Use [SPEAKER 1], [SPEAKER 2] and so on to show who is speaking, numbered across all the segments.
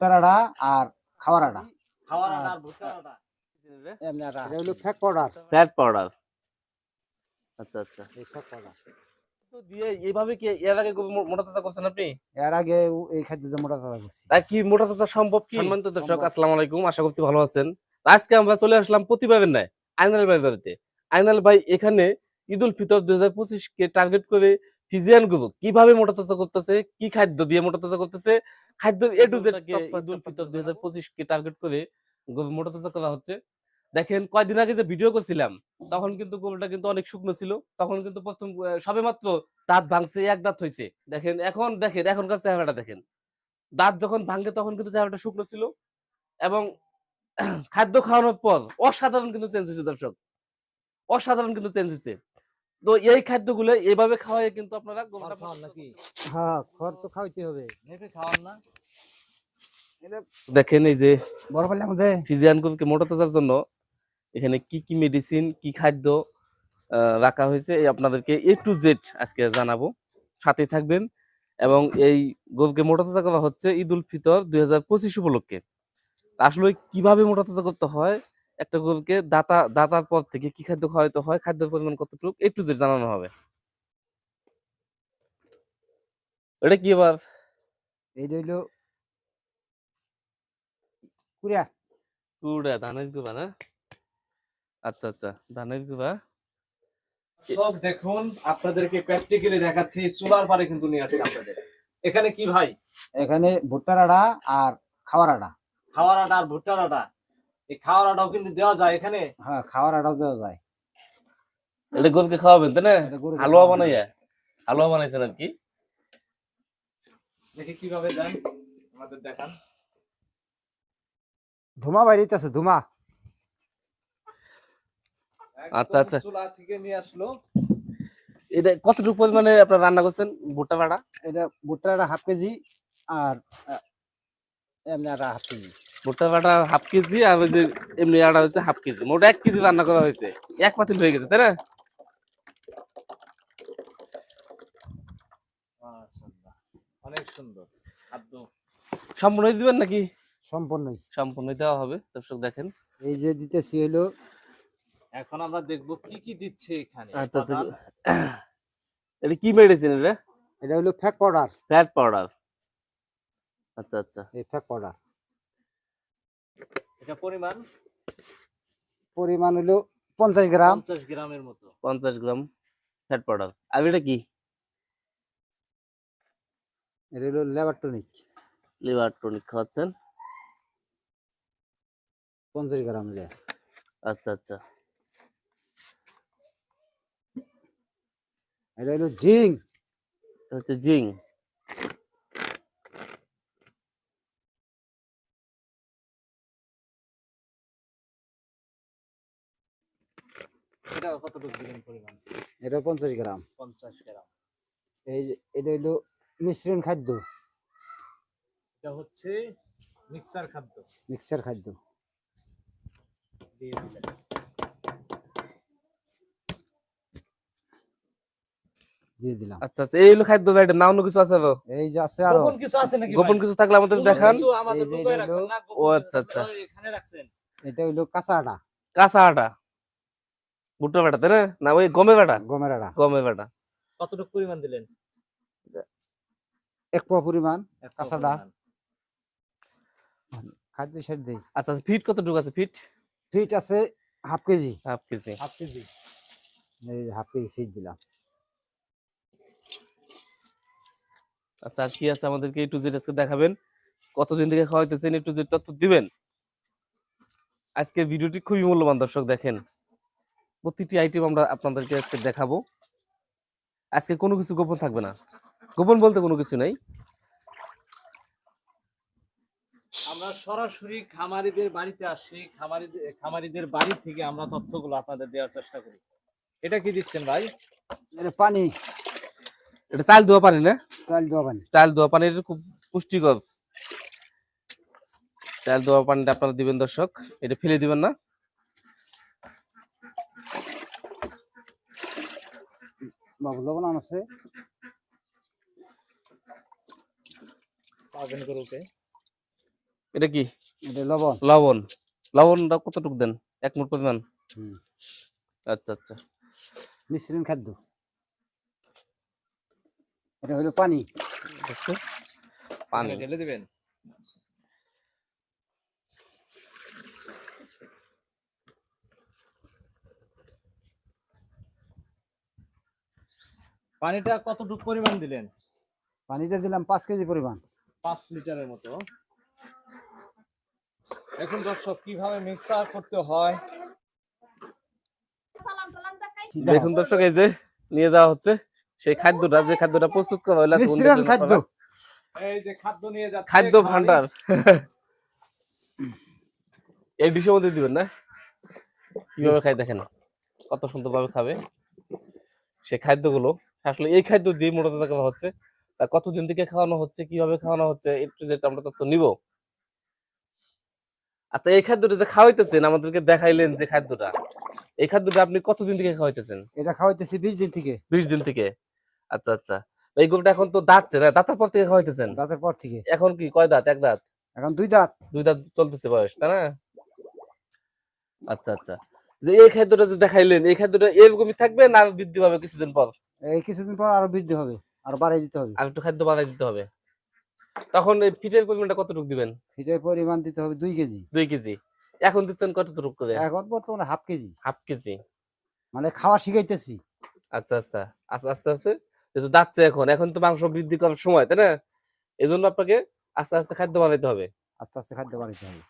[SPEAKER 1] ভুট্টার আড়া আর খাওয়ার আড়া
[SPEAKER 2] আর ভুট্টার
[SPEAKER 1] এমনি আড়া এটা হলো ফ্যাক পাউডার
[SPEAKER 3] ফ্যাট পাউডার আচ্ছা আচ্ছা।
[SPEAKER 1] এই ফ্যাক পাউডার
[SPEAKER 3] তো দিয়ে এইভাবে কি এর আগে মোটা তাজা করছেন আপনি?
[SPEAKER 1] এর আগে এই খাদ্য মোটা তাজা করছি।
[SPEAKER 3] তা কি মোটা তাজা সম্ভব কি? সম্মানিত দর্শক আসসালামু আলাইকুম। আশা করছি ভালো আছেন। আজকে আমরা চলে আসলাম নাই আইনাল ভাই বাড়িতে। আইনাল ভাই এখানে ঈদুল ফিতর দুই হাজার পঁচিশ কে টার্গেট করে ফিজিয়ানগুলো কীভাবে মোটা তাজা করতেছে? কি খাদ্য দিয়ে মোটা তাজা করতেছে? খাদ্য A to Z Eid ul Fitr K target করে গরু মোটা তাজা করা হচ্ছে। দেখেন কয়দিন আগে যে ভিডিও করছিলাম তখন কিন্তু গরুটা কিন্তু অনেক শুকনো ছিল। তখন কিন্তু প্রথম সবে মাত্র দাঁত ভাঙছে এক দাঁত হয়েছে দেখেন এখন দেখেন এখনকার চেহারাটা দেখেন। দাঁত যখন ভাঙে তখন কিন্তু চেহারাটা শুকনো ছিল এবং খাদ্য খাওয়ানোর পর অসাধারণ কিন্তু চেঞ্জ হয়েছে দর্শক। অসাধারণ কিন্তু চেঞ্জ হয়েছে। তো এই খাদ্যগুলো এইভাবে খাওয়াই কিন্তু আপনারা
[SPEAKER 2] খাওয়ান নাকি?
[SPEAKER 1] হ্যাঁ খড় তো খাওয়াইতে হবে।
[SPEAKER 2] খাওয়ান না।
[SPEAKER 3] দেখেন এই যে
[SPEAKER 1] বড় পাল্লার মধ্যে।
[SPEAKER 3] ফিজিয়ান কবিকে মোটা তাজার জন্য এখানে কি কি মেডিসিন কি খাদ্য আহ, রাখা হয়েছে এই আপনাদেরকে এ টু জেড আজকে জানাব। সাথে থাকবেন এবং এই গরুকে মোটা তাজা করা হচ্ছে ঈদ উল ফিতর দুই হাজার পঁচিশ উপলক্ষে। আসলে কীভাবে মোটা তাজা করতে হয় একটা গরুকে দাতা দাতার পর থেকে কি খাদ্য খাওয়াইতে হয় খাদ্যের পরিমাণ কতটুকু এ টু জানানো হবে। এটা কি এবার?
[SPEAKER 1] এই হইল কুড়িয়া
[SPEAKER 3] কুড়া ধানের গুবা না? আচ্ছা আচ্ছা ধানের গুবা
[SPEAKER 2] সব দেখুন আপনাদেরকে প্র্যাকটিক্যালি দেখাচ্ছি চুলার পারে কিন্তু নিয়ে আসছে আপনাদের। এখানে কি ভাই?
[SPEAKER 1] এখানে ভুট্টার আড়া আর খাওয়ার আড়া।
[SPEAKER 2] খাওয়ার আটা আর ভুট্টার আটা এই খাওয়ার আটাও কিন্তু দেওয়া যায় এখানে।
[SPEAKER 1] হ্যাঁ খাওয়ার আড়াও দেওয়া যায়।
[SPEAKER 3] এটা গরুকে খাওয়াবেন তাই না? হালুয়া বানাইয়া। হালুয়া বানাইছেন আর কি।
[SPEAKER 2] দেখি কীভাবে দেন আমাদের দেখান।
[SPEAKER 1] ধুমা বাইরিতেছে ধুমা।
[SPEAKER 3] আচ্ছা, আচ্ছা।
[SPEAKER 2] চুলা থেকে নিয়ে আসলো।
[SPEAKER 3] এটা কতটুকু পরিমাণে আপনার রান্না করছেন ভুট্টা বাটা
[SPEAKER 1] এটা ভুট্টা হাফ কেজি আর এমনি আড়া হাফ কেজি।
[SPEAKER 3] ভুট্টা বাটা হাফ কেজি আর ওই যে এমনি আটা হচ্ছে হাফ কেজি। মোট এক কেজি রান্না করা হয়েছে। এক পাতিল হয়ে গেছে তাই না?
[SPEAKER 2] অনেক সুন্দর। খাদ্য।
[SPEAKER 3] সম্পূর্ণ দিবেন নাকি?
[SPEAKER 1] সম্পূর্ণই।
[SPEAKER 3] সম্পূর্ণ দেওয়া হবে দর্শক দেখেন।
[SPEAKER 1] এই যে দিতেছি হলো
[SPEAKER 2] এখন আমরা দেখব কি কি দিচ্ছে এখানে।
[SPEAKER 3] আচ্ছা আচ্ছা। এটা কি মেডিসিন এটা?
[SPEAKER 1] এটা হলো ফ্যাক পাউডার
[SPEAKER 3] ফ্যাট পাউডার আচ্ছা আচ্ছা।
[SPEAKER 1] এই ফ্যাক পাউডার
[SPEAKER 2] এটা পরিমাণ?
[SPEAKER 1] পরিমাণ হলো পঞ্চাশ গ্রাম।
[SPEAKER 2] পঞ্চাশ গ্রামের মতো।
[SPEAKER 3] পঞ্চাশ গ্রাম ফ্যাট পাউডার আর এটা কি?
[SPEAKER 1] এটা হলো লেবার টনিক।
[SPEAKER 3] খাওয়াচ্ছেন?
[SPEAKER 1] পঞ্চাশ গ্রাম যে
[SPEAKER 3] আচ্ছা আচ্ছা।
[SPEAKER 1] এটা হলো জিঙ্ক।
[SPEAKER 3] হচ্ছে জিং
[SPEAKER 2] এটা কতটুকু পরিমাণ?
[SPEAKER 1] এটা পঞ্চাশ গ্রাম।
[SPEAKER 2] পঞ্চাশ গ্রাম।
[SPEAKER 1] এই এটা হলো মিশ্রণ খাদ্য।
[SPEAKER 2] এটা হচ্ছে মিক্সার খাদ্য।
[SPEAKER 1] মিক্সার খাদ্য।
[SPEAKER 2] দিয়ে দিলেন
[SPEAKER 1] দিয়ে দিলাম।
[SPEAKER 3] আচ্ছা আচ্ছা এই হলো খাদ্য এটা না অন্য কিছু আছে?
[SPEAKER 1] এই যে আছে আরও।
[SPEAKER 2] গোপন কিছু আছে নাকি
[SPEAKER 3] গোপন কিছু থাকলে আমাদের দেখান।
[SPEAKER 2] আমাদের
[SPEAKER 1] এটা
[SPEAKER 2] রাখবেন না,
[SPEAKER 3] ও আচ্ছা, আচ্ছা।
[SPEAKER 2] এখানে রাখছেন।
[SPEAKER 1] এটা হলো কাঁচা আটা।
[SPEAKER 3] কাঁচা আটা। ভুট্টা বাটা তাই না? না ওই গমে বাটা?
[SPEAKER 1] গমের আটা
[SPEAKER 3] গমে বাটা।
[SPEAKER 2] কতটুকু পরিমাণ দিলেন?
[SPEAKER 1] এক পোয়া পরিমাণ
[SPEAKER 2] এক কাপ
[SPEAKER 1] খাদ্য সার দেই।
[SPEAKER 3] আচ্ছা ফিট কতটুকু আছে? ফিট?
[SPEAKER 1] ফিট আছে half KG.
[SPEAKER 3] Half KG.
[SPEAKER 2] Half KG.
[SPEAKER 1] এই হাফ কেজি ফিট দিলাম।
[SPEAKER 3] আচ্ছা কি আছে আমাদেরকে একটু জেড আজকে দেখাবেন? কতদিন থেকে খাওয়াইতেছেন একটু জেড তথ্য দিবেন? আজকে ভিডিওটি খুবই মূল্যবান দর্শক দেখেন। প্রতিটি আইটেম আমরা আপনাদেরকে আজকে দেখাবো। আজকে কোনো কিছু গোপন থাকবে না। গোপন বলতে কোনো কিছু নেই।
[SPEAKER 2] আমরা সরাসরি খামারিদের বাড়িতে আসি। খামারিদের খামারিদের বাড়ি থেকে আমরা তথ্যগুলো আপনাদের দেওয়ার চেষ্টা করি। এটা কি দিচ্ছেন ভাই?
[SPEAKER 1] এটা পানি।
[SPEAKER 3] এটা চাল দেওয়া পানি না?
[SPEAKER 1] চাল দেওয়া পানি।
[SPEAKER 3] চাল দেওয়া পানির খুব পুষ্টিকর। চাল পানিটা আপনারা দিবেন দর্শক। এটা ফেলে দিবেন না।
[SPEAKER 1] বাবু লবণ আছে।
[SPEAKER 3] এটা কি?
[SPEAKER 1] এটা লবণ।
[SPEAKER 3] লবণ। লবণটা কতটুকু দেন? এক মুঠ পরিমাণ?
[SPEAKER 1] হুম।
[SPEAKER 3] আচ্ছা আচ্ছা।
[SPEAKER 1] মিশ্রণ খাদ্য। এটা হলো পানি।
[SPEAKER 3] বুঝছ? পানি।
[SPEAKER 2] ঢেলে দিবেন? পানিটা কতটুকু পরিমাণ দিলেন?
[SPEAKER 1] পানিটা দিলাম পাঁচ কেজি পরিমাণ।
[SPEAKER 2] পাঁচ লিটারের মতো। এখন দর্শক কীভাবে মিক্সার করতে হয়?
[SPEAKER 3] দেখুন দর্শক এই যে নিয়ে যাওয়া হচ্ছে সেই খাদ্যটা যে খাদ্যটা প্রস্তুত করা হলো
[SPEAKER 1] খাদ্য।
[SPEAKER 2] এই যে খাদ্য নিয়ে যাচ্ছে
[SPEAKER 3] খাদ্য। ভান্ডার এই ডিশের মধ্যে দিবেন না? কীভাবে খাই দেখেন কত সুন্দর ভাবে খাবে। সেই খাদ্যগুলো আসলে এই খাদ্য দিয়ে মোটা তাজা করা হচ্ছে। তা কতদিন থেকে খাওয়ানো হচ্ছে কীভাবে খাওয়ানো হচ্ছে একটু যেটা আমরা তথ্য নিব। আচ্ছা এই খাদ্যটা যে খাওয়াইতেছেন আমাদেরকে দেখাইলেন যে খাদ্যটা। এই খাদ্যটা আপনি কতদিন থেকে খাওয়াইতেছেন?
[SPEAKER 1] এটা খাওয়াইতেছি বিশ দিন থেকে।
[SPEAKER 3] বিশ দিন থেকে? আচ্ছা আচ্ছা। এই গরুটা এখন তো দাঁতছে না দাঁতের পর থেকে খাওয়াইতেছেন?
[SPEAKER 1] দাঁতের পর থেকে।
[SPEAKER 3] এখন কি কয় দাঁত? এক দাঁত?
[SPEAKER 1] এখন দুই দাঁত।
[SPEAKER 3] দুই দাঁত চলতেছে বয়স তাই না? আচ্ছা আচ্ছা। যে এই খাদ্যটা যে দেখাইলেন এই খাদ্যটা এরকমই থাকবে না বৃদ্ধি পাবে কিছুদিন পর?
[SPEAKER 1] এই কিছুদিন পর আরও বৃদ্ধি হবে আর বাড়াই দিতে হবে।
[SPEAKER 3] আর একটু খাদ্য বাড়াই দিতে হবে। তখন এই ফিটের পরিমাণটা কতটুকু দিবেন?
[SPEAKER 1] ফিটের পরিমাণ দিতে হবে দুই কেজি।
[SPEAKER 3] দুই কেজি। এখন দিচ্ছেন কতটুকু করে?
[SPEAKER 1] এখন বর্তমানে হাফ কেজি।
[SPEAKER 3] Half KG.
[SPEAKER 1] মানে খাওয়া শিখাইতেছি।
[SPEAKER 3] আচ্ছা আচ্ছা। আস্তে আস্তে। আস্তে যেহেতু দাচ্ছে এখন। এখন তো মাংস বৃদ্ধি করার সময় তাই না? এই জন্য আপনাকে আস্তে আস্তে খাদ্য বাড়াইতে হবে।
[SPEAKER 1] আস্তে আস্তে খাদ্য বাড়াইতে হবে।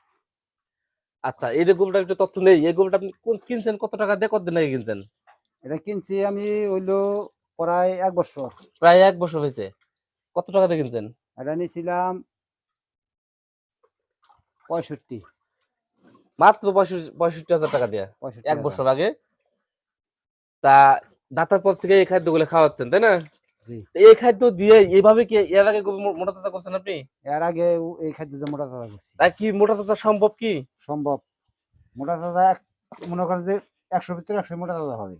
[SPEAKER 3] আচ্ছা এই যে গরুটার একটু তথ্য নেই। এই গরুটা আপনি কোন- কিনছেন? কত টাকা দিয়ে? কতদিন আগে কিনছেন?
[SPEAKER 1] এটা কিনছি আমি হইল প্রায় এক বছর।
[SPEAKER 3] প্রায় এক বছর হয়েছে। কত টাকা দিয়ে কিনছেন?
[SPEAKER 1] এটা নিয়েছিলাম পঁয়ষট্টি।
[SPEAKER 3] মাত্র পঁয়ষট্টি হাজার টাকা দিয়ে। এক বছর আগে। তা দাতার পর থেকে এই খাদ্যগুলো খাওয়াচ্ছেন তাই না? এই খাদ্য দিয়ে এইভাবে কি এর আগে মোটা তাজা করছেন আপনি?
[SPEAKER 1] এর আগে এই খাদ্য দিয়ে মোটা তাজা করছি।
[SPEAKER 3] তা কি মোটা তাজা সম্ভব কি?
[SPEAKER 1] সম্ভব। মোটা তাজা এক মনে করেন যে একশো ভিতরে একশো মোটা তাজা হবে।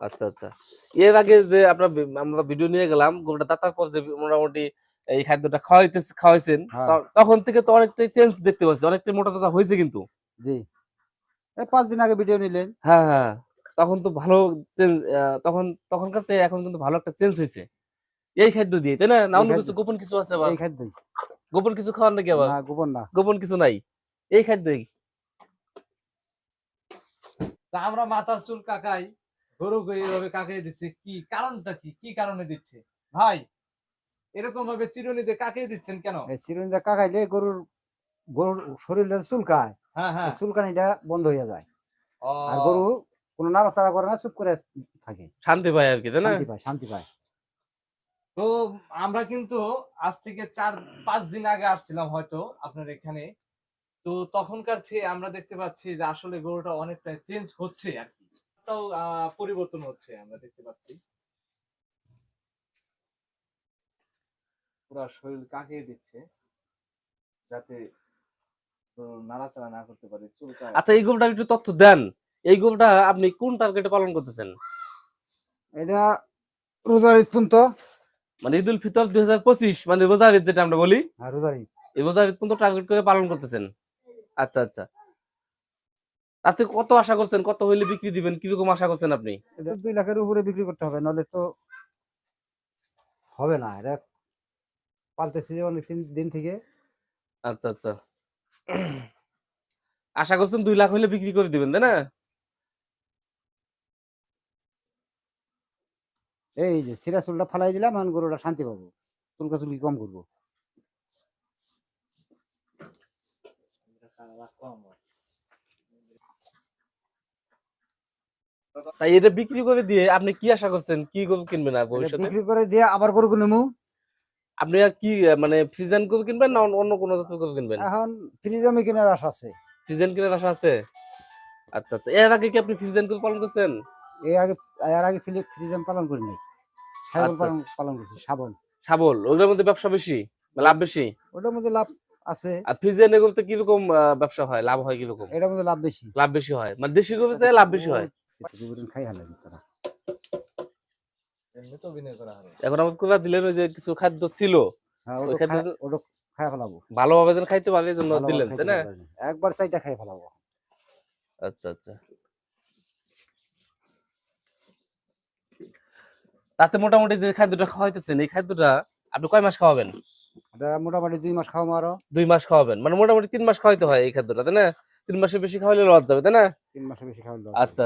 [SPEAKER 3] আচ্ছা আচ্ছা। এর আগে যে আপনার আমরা ভিডিও নিয়ে গেলাম গরুটা দাতার পর যে মোটামুটি এই খাদ্যটা খাওয়াইতে খাওয়াইছেন
[SPEAKER 1] হ্যাঁ।
[SPEAKER 3] তখন থেকে তো অনেকটাই চেঞ্জ দেখতে পাচ্ছি অনেকটাই মোটা তাজা হয়েছে কিন্তু।
[SPEAKER 1] জি। পাঁচ দিন আগে ভিডিও নিলেন।
[SPEAKER 3] হ্যাঁ হ্যাঁ। তখন তো ভালো চেঞ্জ তখন তখনকার চেয়ে এখন কিন্তু ভালো একটা চেঞ্জ হয়েছে। এই খাদ্য দিয়ে তাই না? না অন্য কিছু গোপন কিছু আছে আবার?
[SPEAKER 1] এই খাদ্যই।
[SPEAKER 3] গোপন কিছু খাওয়ার নাকি আবার?
[SPEAKER 1] না গোবর না।
[SPEAKER 3] গোপন কিছু নাই। এই খাদ্যই।
[SPEAKER 2] তা আমরা মাথার চুল কাকাই। গরুকে এইভাবে কাকাই দিচ্ছে? কি কারণটা কি? কি কারণে দিচ্ছে? ভাই এরকম ভাবে চিরুনিতে কাকে দিচ্ছেন কেন?
[SPEAKER 1] এই চিরুনিটা কাকাইলে গরুর গরুর শরীরটা চুলকায়।
[SPEAKER 2] হ্যাঁ হ্যাঁ।
[SPEAKER 1] চুলকানিটা বন্ধ হয়ে যায়। আর গরু কোনো নাড়াচাড়া করে না চুপ করে থাকে।
[SPEAKER 3] শান্তি পায় আর কি তাই না?
[SPEAKER 1] শান্তি পায় শান্তি পায়।
[SPEAKER 2] তো আমরা কিন্তু আজ থেকে চার পাঁচ দিন আগে আসছিলাম হয়তো আপনার এখানে। তো তখনকার চেয়ে আমরা দেখতে পাচ্ছি যে আসলে গরুটা অনেকটা চেঞ্জ হচ্ছে আর কি। তাও পরিবর্তন হচ্ছে আমরা দেখতে পাচ্ছি। পুরা শরীর কাকিয়ে দিচ্ছে যাতে নাড়াচাড়া না করতে পারে
[SPEAKER 3] আচ্ছা এই গরুটা একটু তথ্য দেন। এই গরুটা আপনি কোন টার্গেটে পালন করতেছেন?
[SPEAKER 1] এটা রোজার ঈদ পর্যন্ত।
[SPEAKER 3] মানে ঈদুল ফিতর দুই হাজার পঁচিশ মানে রোজার ঈদ যেটা আমরা বলি।
[SPEAKER 1] হ্যাঁ রোজার ঈদ।
[SPEAKER 3] এই রোজার ঈদ পর্যন্ত টার্গেট করে পালন করতেছেন। আচ্ছা আচ্ছা। থেকে কত আশা করছেন? কত হইলে বিক্রি দিবেন? কীরকম আশা করছেন আপনি?
[SPEAKER 1] দুই লাখের উপরে বিক্রি করতে হবে নাহলে তো হবে না। এটা পালতেছি যে অনেক দিন- দিন থেকে।
[SPEAKER 3] আচ্ছা আচ্ছা। আশা করছেন দুই লাখ হইলে বিক্রি করে দিবেন তাই না?
[SPEAKER 1] এই যে সিরা চুলটা ফালাই দিলাম এখন গরুটা শান্তি পাবো। চুলকা চুলকি কম করব?
[SPEAKER 3] তাই এটা বিক্রি করে দিয়ে আপনি কি আশা করছেন? কি গরু কিনবেন আর ভবিষ্যতে?
[SPEAKER 1] বিক্রি করে দিয়ে আবার গরু নেব
[SPEAKER 3] আপনি কি মানে ফ্রিজেন গরু কিনবেন না অন্য- কোনো জাতের গরু কিনবেন?
[SPEAKER 1] এখন ফ্রিজমে কেনার আশা আছে।
[SPEAKER 3] ফ্রিজেন কিনে আশা আছে? আচ্ছা আচ্ছা। এর আগে কি আপনি ফ্রিজেন গরু পালন করছেন?
[SPEAKER 1] এই আগে এর আগে ফ্রিজম পালন করি নাই। শাবল
[SPEAKER 3] আচ্ছা,
[SPEAKER 1] পালন পালন করছি শাবল।
[SPEAKER 3] শাবল। ওগুলোর মধ্যে ব্যবসা বেশি? লাভ বেশি?
[SPEAKER 1] ওটার মধ্যে লাভ আছে।
[SPEAKER 3] আর ফ্রিজেন এগুলোতে কীরকম আহ, ব্যবসা হয়? লাভ হয় কীরকম?
[SPEAKER 1] এটার মধ্যে লাভ বেশি।
[SPEAKER 3] লাভ বেশি হয়? মানে দেশি গরু চেয়ে লাভ বেশি হয়?
[SPEAKER 1] দুদিন খাই হালে তারা?
[SPEAKER 2] এমনি তো অভিনয় করা হবে
[SPEAKER 3] এখন আমার কোথা দিলেন ওই যে কিছু খাদ্য ছিল
[SPEAKER 1] হ্যাঁ
[SPEAKER 3] ওই খাদ্য
[SPEAKER 1] খাই ফেলাবো।
[SPEAKER 3] ভালোভাবে যেন খাইতে পারে জন্য দিলেন তাই না?
[SPEAKER 1] একবার চাইটা খাই ফেলাবো।
[SPEAKER 3] আচ্ছা আচ্ছা। তাতে মোটামুটি যে খাদ্যটা খাওয়াইতেছেন এই খাদ্যটা আপনি কয় মাস খাওয়াবেন?
[SPEAKER 1] এটা মোটামুটি দুই মাস খাওয়াবো আরও।
[SPEAKER 3] দুই মাস খাওয়াবেন মানে মোটামুটি তিন মাস খাওয়াইতে হয় এই খাদ্যটা তাই না? তিন মাসের বেশি খাওয়াইলে লস যাবে তাই না?
[SPEAKER 1] তিন মাসে বেশি খাওয়াবো
[SPEAKER 3] আচ্ছা